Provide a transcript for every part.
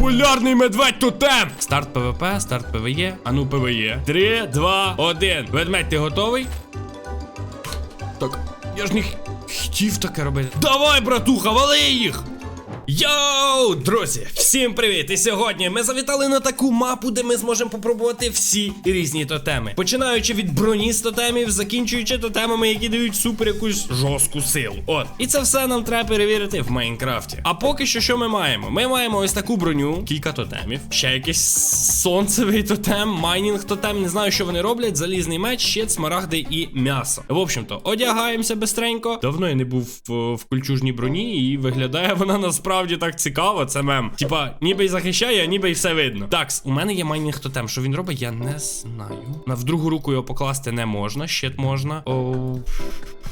Полярний медведь тотем! Старт ПВП, старт ПВЕ. Ану ПВЕ. Три, два, один. Ведмедь, ти готовий? Так, я ж не хотів таке робити. Давай, братуха, вали їх! Йоу, друзі, всім привіт! І сьогодні ми завітали на таку мапу, де ми зможемо попробувати всі різні тотеми. Починаючи від броні з тотемів, закінчуючи тотемами, які дають супер якусь жорстку силу. От, і це все нам треба перевірити в Майнкрафті. А поки що, що ми маємо? Ми маємо ось таку броню, кілька тотемів, ще якийсь сонцевий тотем, майнінг тотем. Не знаю, що вони роблять. Залізний меч, щит, смарагди і м'ясо. В общем-то, одягаємося бистренько. Давно я не був в, в кольчужній броні, і виглядає вона насправді так цікаво. Це мем. Типа, ніби й захищає, а ніби й все видно. Так, у мене є майнінг тотем. Що він робить, я не знаю. На в другу руку його покласти не можна, щит можна. О,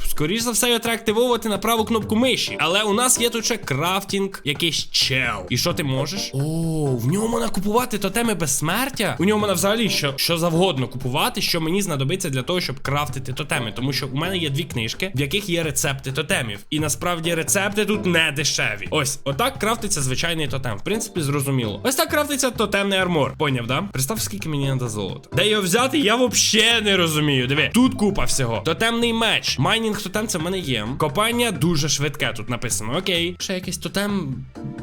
Скоріше за все, його треба активовувати на праву кнопку миші. Але у нас є тут ще крафтінг, якийсь чел. І що ти можеш? О, в ньому можна купувати тотеми безсмертя. У ньому можна взагалі що, що завгодно купувати, що мені знадобиться для того, щоб крафтити тотеми. Тому що у мене є дві книжки, в яких є рецепти тотемів. І насправді рецепти тут не дешеві. Ось, отак крафтиться звичайний тотем. В принципі, зрозуміло. Ось так крафтиться тотемний армор. Поняв, да? Представ, скільки мені треба золота. Де його взяти, я взагалі не розумію. Диви, тут купа всього. Тотемний меч. Майнінг тотем це в мене є. Копання дуже швидке. Тут написано. Окей. Ще якийсь тотем.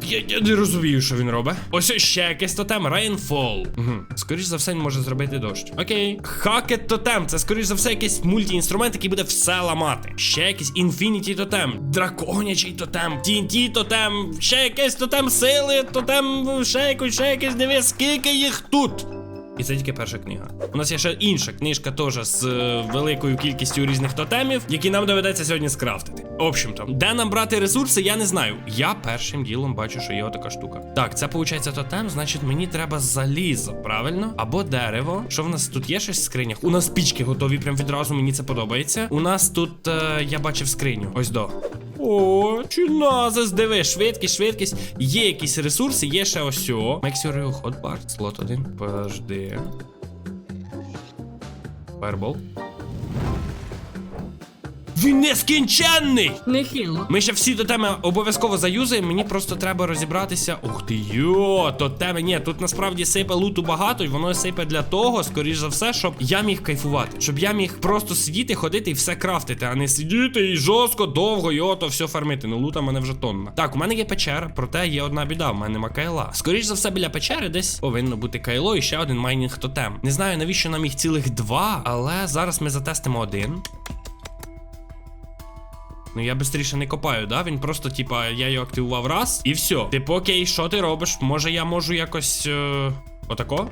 Я, я не розумію, що він робить. Ось ще якийсь тотем. Rainfall. Угу. Скоріше за все, він може зробити дощ. Окей. Хакет тотем. Це скоріш за все якийсь мультіінструмент, який буде все ламати. Ще якийсь інфініті тотем. Драконячий тотем. TNT тотем. Ще якийсь тотем сили, тотем, ще якийсь, ще якийсь. Диви, скільки їх тут. І це тільки перша книга. У нас є ще інша книжка, теж з е, великою кількістю різних тотемів, які нам доведеться сьогодні скрафтити. В общем-то, де нам брати ресурси, я не знаю. Я першим ділом бачу, що є отака штука. Так, це виходить тотем, значить мені треба залізо, правильно? Або дерево. Що в нас тут є щось в скринях? У нас пічки готові прям відразу, мені це подобається. У нас тут е, я бачив скриню. Ось до. О, чиназис, диви, швидкість, швидкість. Є якісь ресурси, є ще ось о. Make your hot bar, слот один. Подожди. Фаербол. Він нескінченний! Нехило. Ми ще всі тотеми обов'язково заюзаємо. Мені просто треба розібратися. Ух ти йо, тотеми. Ні, тут насправді сипе луту багато, і воно сипе для того, скоріш за все, щоб я міг кайфувати. Щоб я міг просто сидіти, ходити і все крафтити, а не сидіти і жорстко, довго і ото все фармити. Ну лута мене вже тонна. Так, у мене є печера, проте є одна біда, в мене нема кайла. Скоріш за все, біля печери десь повинно бути кайло і ще один майнінг тотем. Не знаю, навіщо нам їх цілих два, але зараз ми затестимо один. Ну я швидше не копаю, да? Він просто, типа, я його активував раз і все. Типу, окей, що ти робиш? Може я можу якось. Е... Отако?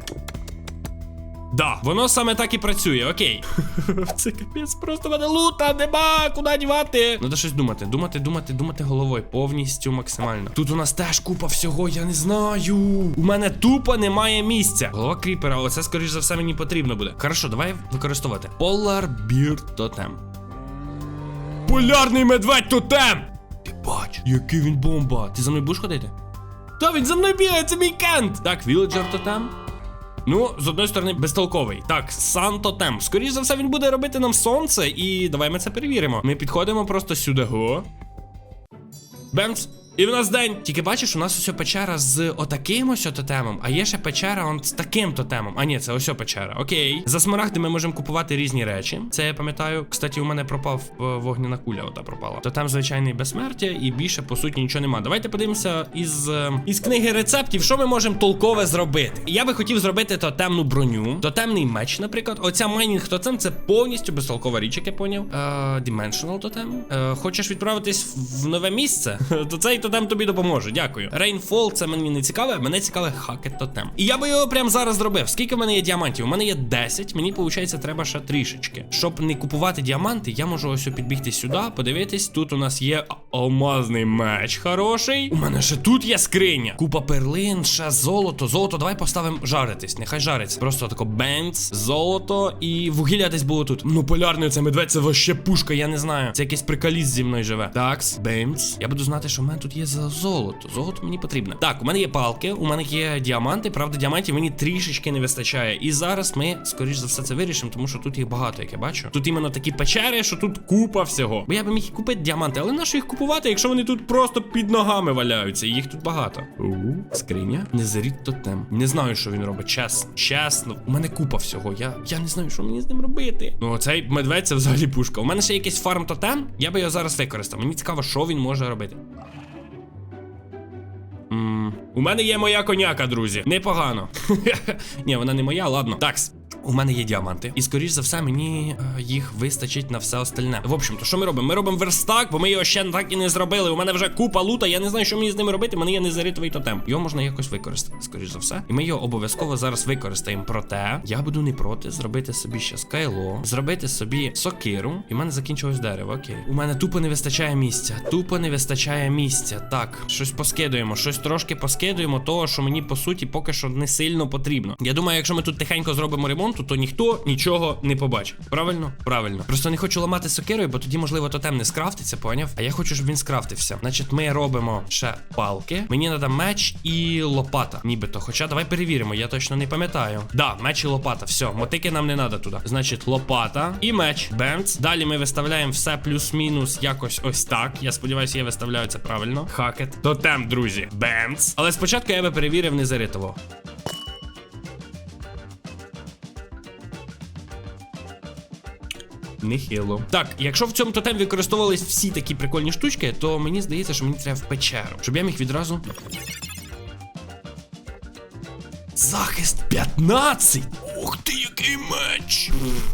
Да, воно саме так і працює, окей. Це капець, просто мене лута, нема, куди дівати. Надо щось думати, думати, думати, думати головою. Повністю максимально. Тут у нас теж купа всього, я не знаю. У мене тупо немає місця. Голова кріпера, але це, скоріш за все, мені потрібно буде. Хорошо, давай використовувати. Polar Beard Totem. Полярний медведь тотем! Ти бач, який він бомба. Ти за мною будеш ходити? Та він за мною бігає, це мій кент! Так, віледжер тотем. Ну, з одної сторони, безтолковий. Так, сан тотем. Скоріше за все, він буде робити нам сонце, і давай ми це перевіримо. Ми підходимо просто сюди. Го. Бемц. І в нас день. Тільки бачиш, у нас ось печера з отаким ось тотемом, а є ще печера он з таким тотемом. А ні, це ось печера. Окей. За смарагди ми можемо купувати різні речі. Це я пам'ятаю. Кстати, у мене пропав е, вогняна куля, ота пропала. Тотем звичайний безсмертя, і більше по суті нічого нема. Давайте подивимося із, е, із книги рецептів, що ми можемо толкове зробити. Я би хотів зробити тотемну броню, тотемний меч, наприклад. Оця майнінг тотем це повністю безтолкова річ, як я поняв. Е, Dimensional тотем. Е, хочеш відправитись в нове місце? То цей тотем тобі допоможе. Дякую. Rainfall це мені не цікаве, мене цікаве хакет тотем. І я би його прямо зараз зробив. Скільки в мене є діамантів? У мене є 10, мені виходить, треба ще трішечки. Щоб не купувати діаманти, я можу ось підбігти сюди, подивитись. Тут у нас є алмазний меч хороший. У мене ще тут є скриня. Купа перлин, ще золото. Золото, давай поставимо жаритись. Нехай жариться. Просто тако бенц, золото і вугілля десь було тут. Ну, полярний це медведь, це вообще пушка, я не знаю. Це якийсь приколіст зі мною живе. Такс, бемц. Я буду знати, що в мене тут є за золото. Золото мені потрібно. Так, у мене є палки, у мене є діаманти. Правда, діамантів мені трішечки не вистачає. І зараз ми, скоріш за все, це вирішимо, тому що тут їх багато, як я бачу. Тут іменно такі печери, що тут купа всього. Бо я би міг купити діаманти, але нащо їх купувати, якщо вони тут просто під ногами валяються, їх тут багато. У, скриня. Незаріт тотем. Не знаю, що він робить. Чесно. Чесно. У мене купа всього. Я, я не знаю, що мені з ним робити. Ну, цей медведь це взагалі пушка. У мене ще якийсь фарм тотем. Я би його зараз використав. Мені цікаво, що він може робити. У мене є моя коняка, друзі. Непогано. Ні, вона не моя, ладно. Такс. У мене є діаманти, і скоріш за все мені е, їх вистачить на все остальне. В общем-то, що ми робимо? Ми робимо верстак, бо ми його ще так і не зробили. У мене вже купа лута. Я не знаю, що мені з ними робити. У мене є незаритовий тотем. Його можна якось використати, скоріш за все. І ми його обов'язково зараз використаємо. Проте я буду не проти зробити собі ще скайло, зробити собі сокиру. І в мене закінчилось дерево. Окей. У мене тупо не вистачає місця. Тупо не вистачає місця. Так, щось поскидуємо, щось трошки поскидуємо, того, що мені по суті поки що не сильно потрібно. Я думаю, якщо ми тут тихенько зробимо ремонту, то ніхто нічого не побачить. Правильно? Правильно. Просто не хочу ламати сокирою, бо тоді, можливо, тотем не скрафтиться, поняв? А я хочу, щоб він скрафтився. Значить, ми робимо ще палки. Мені треба меч і лопата. Нібито. Хоча давай перевіримо, я точно не пам'ятаю. Да, меч і лопата. Все, мотики нам не треба туди. Значить, лопата і меч. Бемц. Далі ми виставляємо все плюс-мінус якось ось так. Я сподіваюся, я виставляю це правильно. Хакет. Тотем, друзі. Бемц. Але спочатку я би перевірив незаритово. Нехило. Так, якщо в цьому тотем використовувались всі такі прикольні штучки, то мені здається, що мені треба в печеру, щоб я міг відразу. Захист 15! Ух ти, який меч!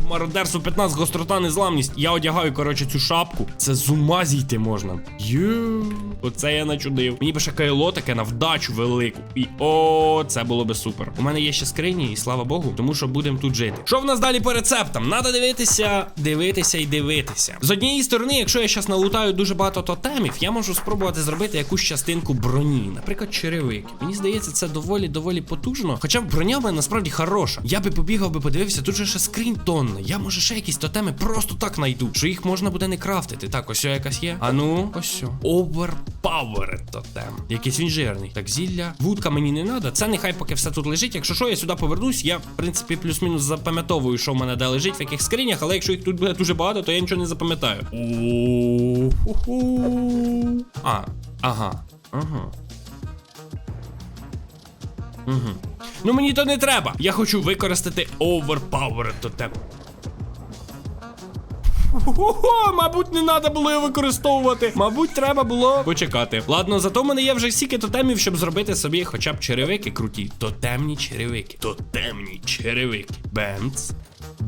Мародерство 15, гострота, незламність. Я одягаю, коротше, цю шапку. Це з ума зійти можна. Ю, оце я начудив. Мені би ще кайло таке на вдачу велику. І о, це було би супер. У мене є ще скрині, і слава Богу, тому що будемо тут жити. Що в нас далі по рецептам? Надо дивитися, дивитися і дивитися. З однієї сторони, якщо я зараз налутаю дуже багато тотемів, я можу спробувати зробити якусь частинку броні, наприклад, черевики. Мені здається, це доволі доволі потужно. Хоча броня в мене насправді хороша. Я би побігав би подивився, тут же ще скрінь тонна. Я може ще якісь тотеми просто так найду, що їх можна буде не крафтити. Так, ось якась є. А ну, ось. Overpowered тотем. Якийсь він жирний. Так, зілля. Вудка мені не треба. Це нехай поки все тут лежить. Якщо що, я сюди повернусь, я, в принципі, плюс-мінус запам'ятовую, що в мене де лежить, в яких скринях, але якщо їх тут буде дуже багато, то я нічого не запам'ятаю. А, ага. Ага. Угу. Ну мені то не треба. Я хочу використати Overpowered тотем. Ого, мабуть, не треба було його використовувати. Мабуть, треба було почекати. Ладно, зато в мене є вже стільки тотемів, щоб зробити собі хоча б черевики круті. Тотемні черевики. Тотемні черевики. Бемц.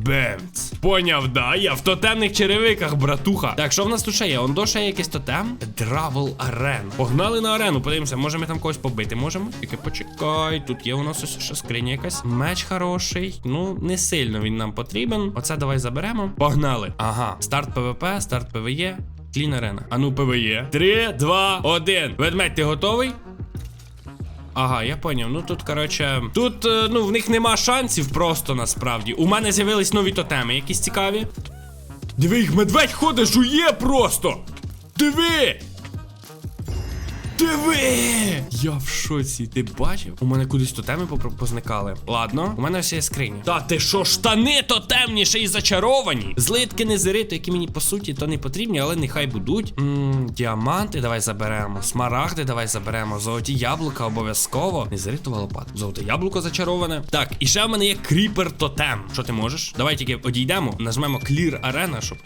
Бемц. Поняв, да? Я в тотемних черевиках, братуха. Так, що в нас тут ще є? Он до ще є якийсь тотем? Дравел арен. Погнали на арену, подивимося, може ми там когось побити можемо? Тільки почекай, тут є у нас ось ще скриня якась. Меч хороший. Ну, не сильно він нам потрібен. Оце давай заберемо. Погнали. Ага. Старт ПВП, старт ПВЕ. Клін арена. А ну ПВЕ. Три, два, один. Ведмедь, ти готовий? Ага, я поняв. Ну тут, коротше, тут е, ну в них нема шансів просто насправді. У мене з'явились нові тотеми, якісь цікаві. Диви, їх медведь ходить, жує просто! Диви! Диви! Я в шоці, ти бачив? У мене кудись тотеми позникали. Ладно, у мене все є скрині. Та ти що, штани тотемні ще й зачаровані? Злитки незерити, які мені по суті то не потрібні, але нехай будуть. М, діаманти давай заберемо. Смарагди давай заберемо. Золоті яблука обов'язково. Незеритова лопата. Золоте яблуко зачароване. Так, і ще в мене є кріпер тотем. Що ти можеш? Давай тільки одійдемо, нажмемо Clear Arena, щоб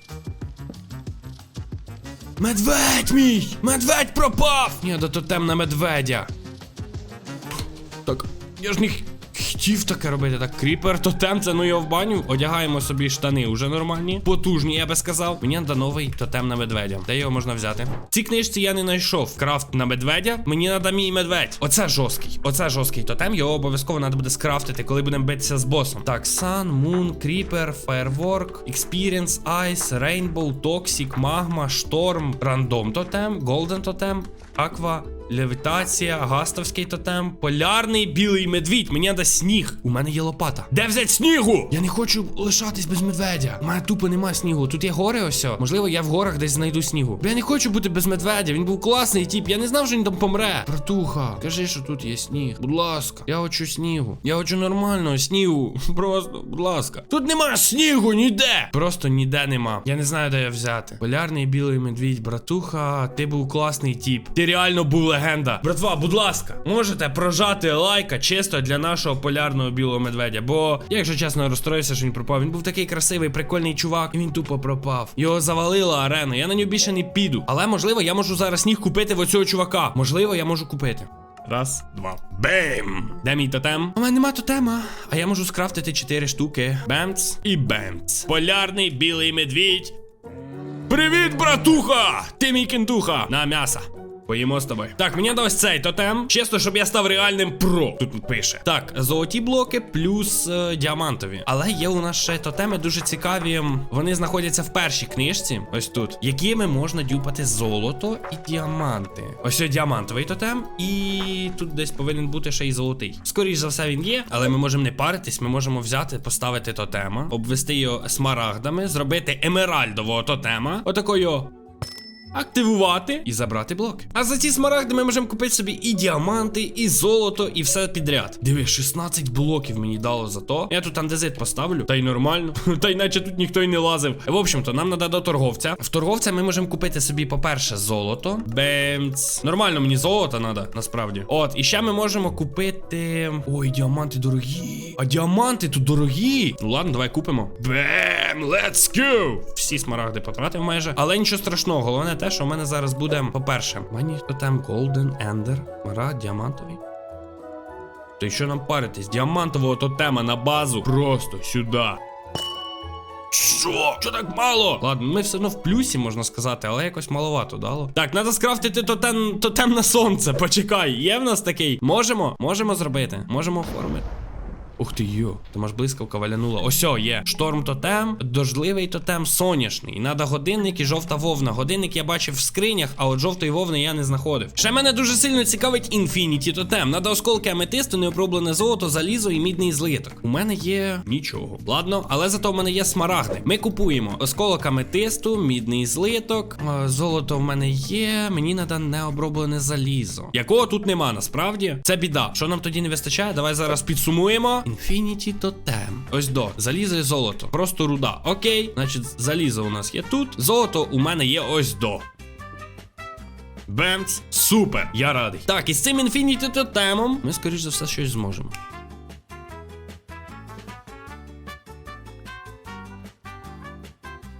Медведь мій! Медведь пропав! Ні, да то на медведя. Так, я ж х- хотів таке робити. Так, кріпер, тотем, це ну його в баню. Одягаємо собі штани уже нормальні. Потужні, я би сказав. Мені треба новий тотем на медведя. Де його можна взяти? В цій книжці я не знайшов крафт на медведя. Мені треба мій медведь. Оце жорсткий. Оце жорсткий тотем. Його обов'язково треба буде скрафтити, коли будемо битися з босом. Так, Sun, Moon, Creeper, Firework, Experience, Ice, Rainbow, Toxic, Magma, Storm, Random тотем, Golden тотем, Aqua левітація, гастовський тотем, полярний білий медвідь. Мені треба сніг. У мене є лопата. Де взяти снігу? Я не хочу лишатись без медведя. У мене тупо нема снігу. Тут є гори ось. Можливо, я в горах десь знайду снігу. Бо Я не хочу бути без медведя. Він був класний тип. Я не знав, що він там помре. Братуха, кажи, що тут є сніг. Будь ласка, я хочу снігу. Я хочу нормального снігу. Просто, будь ласка. Тут нема снігу ніде. Просто ніде нема. Я не знаю, де я взяти. Полярний білий медвідь, братуха, ти був класний тіп. Ти реально був легенда. Братва, будь ласка, можете прожати лайка чисто для нашого полярного білого медведя. Бо, я, якщо чесно, розстроївся, що він пропав. Він був такий красивий, прикольний чувак, і він тупо пропав. Його завалила арена. Я на нього більше не піду. Але можливо, я можу зараз сніг купити в оцього чувака. Можливо, я можу купити. Раз, два. Бем! Де мій тотем? У мене нема тотема. А я можу скрафтити 4 штуки. Бемц і бемц. Полярний білий медвідь. Привіт, братуха! Ти мій кентуха! На м'ясо. Поїмо з тобою. Так, мені дав ось цей тотем. Чесно, щоб я став реальним про. Тут пише. Так, золоті блоки плюс е, діамантові. Але є у нас ще тотеми дуже цікаві. Вони знаходяться в першій книжці, ось тут, якими можна дюпати золото і діаманти. Ось є діамантовий тотем, і тут десь повинен бути ще й золотий. Скоріше за все, він є, але ми можемо не паритись, ми можемо взяти, поставити тотема, обвести його смарагдами, зробити емеральдового тотема. Отакою активувати і забрати блоки. А за ці смарагди ми можемо купити собі і діаманти, і золото, і все підряд. Диви, 16 блоків мені дало за то. Я тут андезит поставлю, та й нормально. Та й наче тут ніхто й не лазив. В общем-то, нам треба до торговця. В торговця ми можемо купити собі, по-перше, золото. Бемц. Нормально мені золото треба, насправді. От, і ще ми можемо купити. Ой, діаманти дорогі. А діаманти тут дорогі. Ну ладно, давай купимо. Бем, let's go! Всі смарагди потратив майже. Але нічого страшного, головне те, що в мене зараз буде, по-перше, мені хто там Golden Ender, смарагд, діамантовий. То й що нам паритись? Діамантового тотема на базу. Просто сюди. Що? Що так мало? Ладно, ми все одно в плюсі, можна сказати, але якось маловато дало. Так, треба скрафтити тотем, тотем на сонце. Почекай, є в нас такий? Можемо? Можемо зробити. Можемо оформити. Ух ти йо, там аж блискавка валянула. Ось о, є. Шторм тотем, дождливий тотем соняшний. Надо годинник і жовта вовна. Годинник я бачив в скринях, а от жовтої вовни я не знаходив. Ще мене дуже сильно цікавить інфініті тотем. Надо осколки аметисту, необроблене золото, залізо і мідний злиток. У мене є нічого. Ладно, але зато в мене є смарагди. Ми купуємо осколок аметисту, мідний злиток. е, Золото в мене є. Мені треба необроблене залізо. Якого тут нема, насправді. Це біда. Що нам тоді не вистачає? Давай зараз підсумуємо. Infinity Totem. Ось до. Залізо і золото. Просто руда. Окей. Значить, залізо у нас є тут. Золото у мене є ось до. Бемц. Супер. Я радий. Так, і з цим Infinity Тотемом ми, скоріш за все, щось зможемо.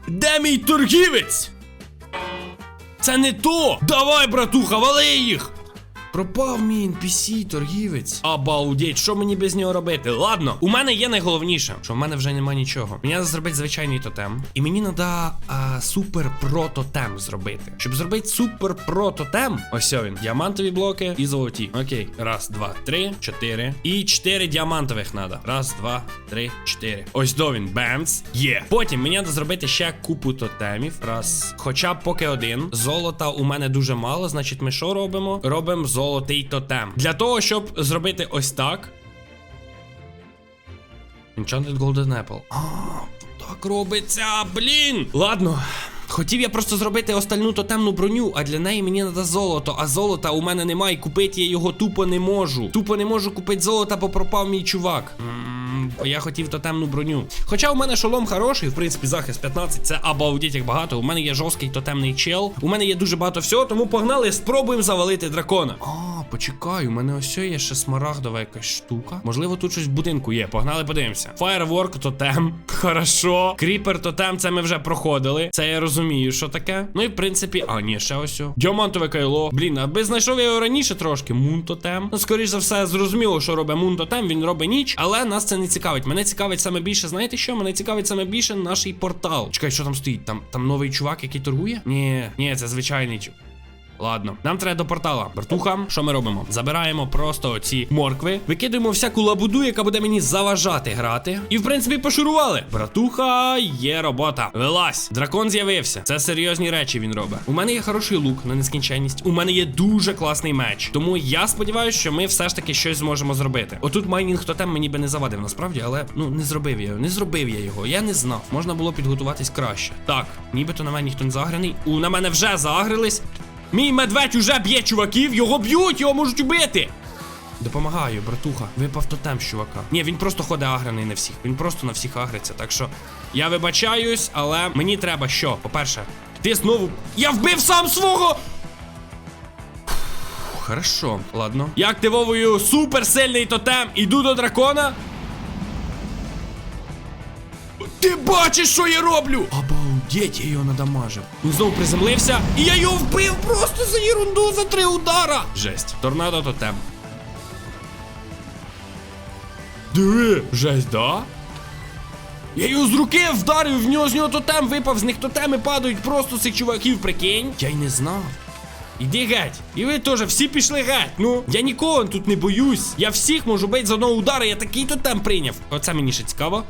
Де мій торгівець? Це не то! Давай, братуха, вали їх! Пропав мій NPC, торгівець. Обалдеть, що мені без нього робити? Ладно, у мене є найголовніше, що в мене вже нема нічого. Мені треба зробити звичайний тотем. І мені треба супер про зробити. Щоб зробити супер про тотем, ось він. Діамантові блоки і золоті. Окей. Раз, два, три, чотири. І чотири діамантових треба. Раз, два, три, чотири. Ось до він. Бемц. Є. Потім мені треба зробити ще купу тотемів. Раз. Хоча б поки один. Золота у мене дуже мало. Значить, ми що робимо? Робимо золотий тотем. Для того, щоб зробити ось так. Enchanted Golden Apple. А, так робиться, блін. Ладно. Хотів я просто зробити остальну тотемну броню, а для неї мені треба золото. А золота у мене немає, і купити я його тупо не можу. Тупо не можу купити золото, бо пропав мій чувак. Я хотів тотемну броню. Хоча у мене шолом хороший, в принципі, захист 15, це обалдеть як багато. У мене є жорсткий тотемний чел. У мене є дуже багато всього, тому погнали, спробуємо завалити дракона. Почекай, у мене ось є ще смарагдова якась штука. Можливо, тут щось в будинку є. Погнали, подивимося. Firework тотем. Хорошо. Кріпер тотем, це ми вже проходили. Це я розумію, що таке. Ну і в принципі, а ні, ще ось. о. Діамантове кайло. Блін, аби знайшов я його раніше трошки. Мун тотем. Ну, скоріш за все, зрозуміло, що робить мун тотем. Він робить ніч, але нас це не цікавить. Мене цікавить саме більше. Знаєте що? Мене цікавить саме більше наш портал. Чекай, що там стоїть? Там там новий чувак, який торгує? Ні, ні, це звичайний чувак. Ладно, нам треба до портала. Братуха, що ми робимо? Забираємо просто ці моркви, викидаємо всяку лабуду, яка буде мені заважати грати. І в принципі пошурували. Братуха, є робота. Вилазь. Дракон з'явився. Це серйозні речі він робить. У мене є хороший лук на нескінченність. У мене є дуже класний меч. Тому я сподіваюся, що ми все ж таки щось зможемо зробити. Отут майнінг тотем мені би не завадив насправді, але ну не зробив я його. Не зробив я його. Я не знав. Можна було підготуватись краще. Так, нібито на мене ніхто не заграний. У на мене вже загрились. Мій медведь уже б'є чуваків, його б'ють, його можуть убити. Допомагаю, братуха. Випав тотем з чувака. Ні, він просто ходить агрений на всіх. Він просто на всіх агриться. Так що я вибачаюсь, але мені треба що? По-перше, ти знову. Я вбив сам свого! Хорошо, ладно. Я активовую суперсильний тотем, іду до дракона. Ти бачиш, що я роблю? Обалдеть, я його надамажив. Він знову приземлився, і я його вбив просто за ерунду за три удара. Жесть. Торнадо тотем. Диви, жесть, да? Я його з руки вдарив, в нього з нього тотем випав, з них тотеми падають просто з цих чуваків, прикинь. Я й не знав. Іди геть. І ви теж всі пішли геть. Ну, я нікого тут не боюсь. Я всіх можу бити з одного удара, я такий тотем прийняв. Оце мені ще цікаво.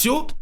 І все?